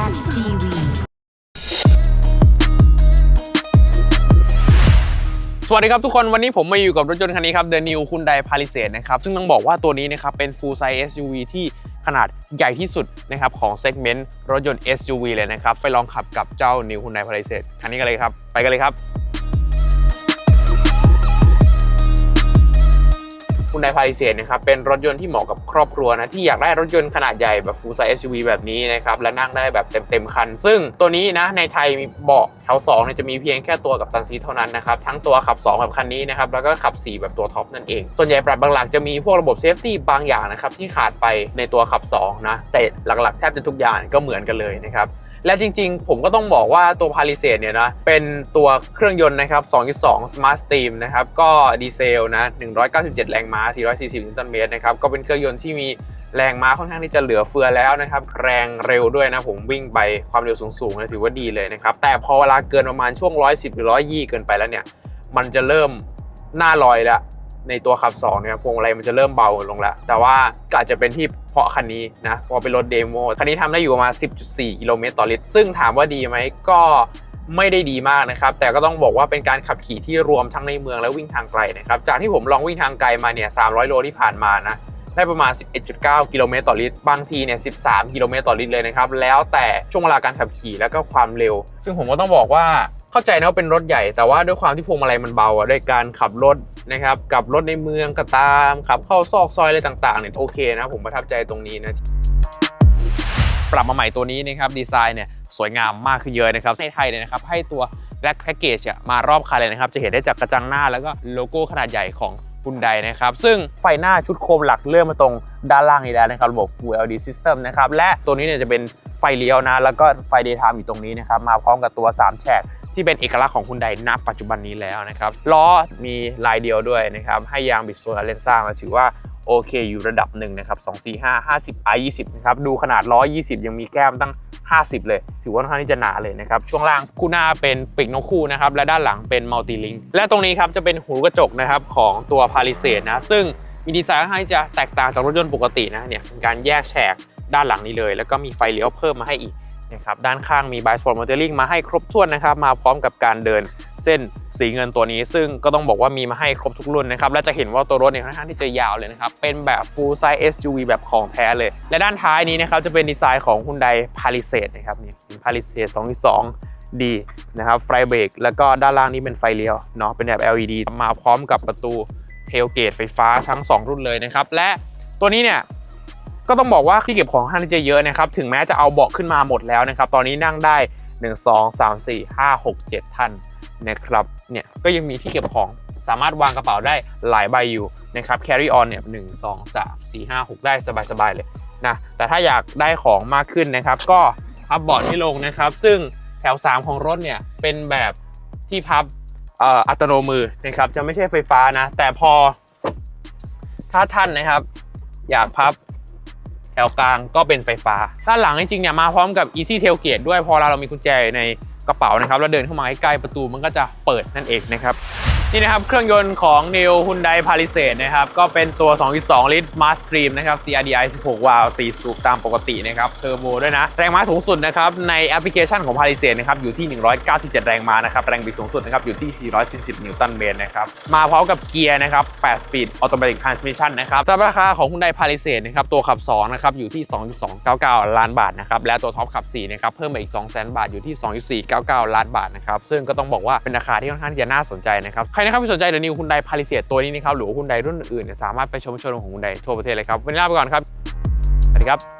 Zen TV สวัสดีครับทุกคนวันนี้ผมมาอยู่กับรถยนต์คันนี้ครับ The New Hyundai Palisade นะครับ ซึ่งต้องบอกว่าตัวนี้นะครับเป็น full size SUV ที่ขนาดใหญ่ที่สุดนะครับของเซกเมนต์รถยนต์ SUV เลยนะครับ ไปลองขับกับเจ้า New Hyundai Palisade คันนี้กันเลยครับ ไปกันเลยครับ คุณไดพาริเซนนะครับเป็นรถยนต์ที่เหมาะกับครอบครัวนะที่อยากได้รถยนต์ขนาดใหญ่แบบ full size SUV แบบนี้นะครับและนั่งได้แบบเต็มๆคัน ซึ่งตัวนี้นะในไทยมีเบาะแถว2เนี่ยจะมีเพียงแค่ตัวกับตันซีเท่านั้นนะครับทั้งตัวขับ 2 แบบคันนี้นะครับแล้วก็ขับ 4 แบบตัวท็อปนั่นเอง ส่วนใหญ่ปรับบางหลักจะมีพวกระบบเซฟตี้บางอย่างนะครับที่ขาดไปในตัวขับ2นะแต่หลักๆแทบจะทุกอย่างก็เหมือนกันเลยนะครับ และจริงๆ ผมก็ต้องบอกว่าตัว Palisade เนี่ยนะ เป็นตัวเครื่องยนต์นะครับ 2.2 Smart Steam นะครับ ก็ดีเซลนะ 197 แรงม้า 440 นิวตันเมตรนะครับ ก็เป็นเครื่องยนต์ที่มีแรงม้าค่อนข้างที่จะเหลือเฟือแล้วนะครับ แรงเร็วด้วยนะผมวิ่งไปความเร็วสูงๆนะถือว่าดีเลยนะครับ แต่พอเวลาเกินประมาณช่วง 110 หรือ 120 เกินไปแล้วเนี่ย มันจะเริ่มหน้าลอยแล้ว ในตัวขับ2เนี่ยพวงมาลัยมันจะเริ่มเบาลงแล้ว แต่ว่าก็อาจจะเป็นที่เพราะคันนี้นะพราะเป็นรถเดโมคันนี้ทำได้อยู่ประมาณ 10.4 กิโลเมตรต่อลิตร ซึ่งถามว่าดีไหมก็ไม่ได้ดีมากนะครับ แต่ก็ต้องบอกว่าเป็นการขับขี่ที่รวมทั้งในเมืองและวิ่งทางไกลนะครับ จากที่ผมลองวิ่งทางไกลมาเนี่ย 300 โลที่ผ่านมานะ ได้ประมาณ 11.9 กิโลเมตรต่อลิตร บางทีเนี่ย 13 กิโลเมตรต่อลิตรเลยนะครับ แล้วแต่ช่วงเวลาการขับขี่แล้วก็ความเร็ว ซึ่งผมก็ต้องบอกว่า เข้าใจนะว่าเป็นรถใหญ่แต่ว่าด้วยความที่พวงมาลัยมันเบาอะด้วยการขับรถนะครับกับรถในเมืองก็ตามขับเข้าซอกซอยอะไรต่างๆเนี่ยโอเคนะผมประทับใจตรงนี้นะปรับมาใหม่ตัวนี้นะครับดีไซน์เนี่ยสวยงามมากขึ้นเยอะนะครับในไทยเนี่ยนะครับให้ตัว Black Package มารอบคันเลยนะครับ จะเห็นได้จากกระจังหน้าแล้วก็โลโก้ขนาดใหญ่ของคุณไดนะครับ ซึ่งไฟหน้าชุดโคมหลักเลื่อนมาตรงด้านล่างนี้แล้วนะครับ ระบบ Full LED System นะครับ และตัวนี้เนี่ยจะเป็นไฟเลี้ยวนะ แล้วก็ไฟ Daytime อยู่ตรงนี้นะครับ มาพร้อมกับตัว 3 แฉก ที่เป็นเอกลักษณ์ของคุณไดณปัจจุบันนี้แล้วนะครับล้อมีลายเดียวด้วยนะครับให้ยางบิดโซลาเลนซ่ามาถือว่าโอเคอยู่ระดับหนึ่งนะครับ2 4 5 50 i 20นะครับดูขนาดล้อ20 ยังมีแก้มตั้ง 50 เลย ถือว่าค่อนข้างที่จะหนาเลยนะครับ ช่วงล่างคู่หน้าเป็นปีกนกคู่นะครับ และด้านหลังเป็นมัลติลิงและตรงนี้ครับจะเป็นหูกระจกนะครับของตัวพา l ิเ a d e นะ ซึ่งมีดีไซน์ค่อนข้างจะแตกต่างจากรถยนต์ปกตินะเนี่ยเป็นการแยกแฉกด้านหลังนี้เลย แล้วก็มีไฟเลี้ยวเพิ่มมาให้อีก นะครับด้านข้างมี b i s p o r t Motoring มาให้ครบถ้วนนะครับ มาพร้อมกับการเดินเส้นสีเงินตัวนี้ ซึ่งก็ต้องบอกว่ามีมาให้ครบทุกรุ่นนะครับและจะเห็นว่าตัวรถเนี่ยค่อนข้างที่จะยาวเลยนะครับ เป็นแบบ full size SUV แบบของแท้เลย และด้านท้ายนี้นะครับจะเป็นดีไซน์ของ Hyundai Palisade นะครับนี่ Palisade 2.2 D นะครับไฟเบรกแล้วก็ด้านล่างนี้เป็นไฟเลี้ยวเนาะเป็นแบบ LED มาพร้อมกับประตูเทลเกตไฟฟ้าทั้ง 2 รุ่นเลยนะครับ และตัวนี้เนี่ย ก็ต้องบอกว่าที่เก็บของค่อนข้างที่จะเยอะนะครับถึงแม้จะเอาเบาะขึ้นมาหมดแล้วนะครับตอนนี้นั่งได้ 1 2 3 4 5 6 7 ท่านนะครับเนี่ยก็ยังมีที่เก็บของสามารถวางกระเป๋าได้หลายใบอยู่นะครับ carry on เนี่ยหนึ่งสองสามสี่ห้าหกได้สบายๆเลยนะแต่ถ้าอยากได้ของมากขึ้นนะครับ ก็พับเบาะที่ลงนะครับ ซึ่งแถว 3 ของรถเนี่ยเป็นแบบที่พับอัตโนมือนะครับจะไม่ใช่ไฟฟ้านะ แต่พอถ้าท่านนะครับ อยากพับ วกลางก็เป็นไฟฟ้า ด้านหลังจริงๆเนี่ยมาพร้อมกับ Easy Tailgate ด้วยพอเราเรามีกุญแจในกระเป๋านะครับ แล้วเดินเข้ามาใกล้ประตูมันก็จะเปิดนั่นเองนะครับ นี่นะครับ เครื่องยนต์ของ New Hyundai Palisade นะครับ ก็เป็นตัว 2.2 ลิตร m a Stream นะครับ CRDI 16 วาล์ว4สูบตามปกตินะครับ เทอร์โบด้วยนะ แรงม้าสูงสุดนะครับ ในแอปพลิเคชันของ Palisade นะครับ อยู่ที่ 197 แรงม้านะครับ แรงบิดสูงสุดนะครับ อยู่ที่ 440 นิวตันเมตรนะครับ มาพร้อมกับเกียร์นะครับ8 speed automatic transmission นะครับสำหรับราคาของ Hyundai Palisade นะครับ ตัวขับ 2 นะครับ อยู่ที่ 2.299 ล้านบาทนะครับ และตัวท็อปขับ 4 นะครับ เพิ่มมาอีก 200,000 บาท อยู่ที่ 2.499 ล้านบาทนะครับ ซึ่งก็ต้องบอกว่าเป็นราคาที่ค่อนข้างจะน่าสนใจนะครับรนะครับที่สนใจเดนิวคุณใดพาลิเซียตัวนี้นะครับหรือว่าคุณไดรุ่นอื่นเนี่ยสามารถไปชมโชว์รูมของคุณใดทั่วประเทศเลยครับวันนี้ลาไปก่อนครับสวัสดีครับ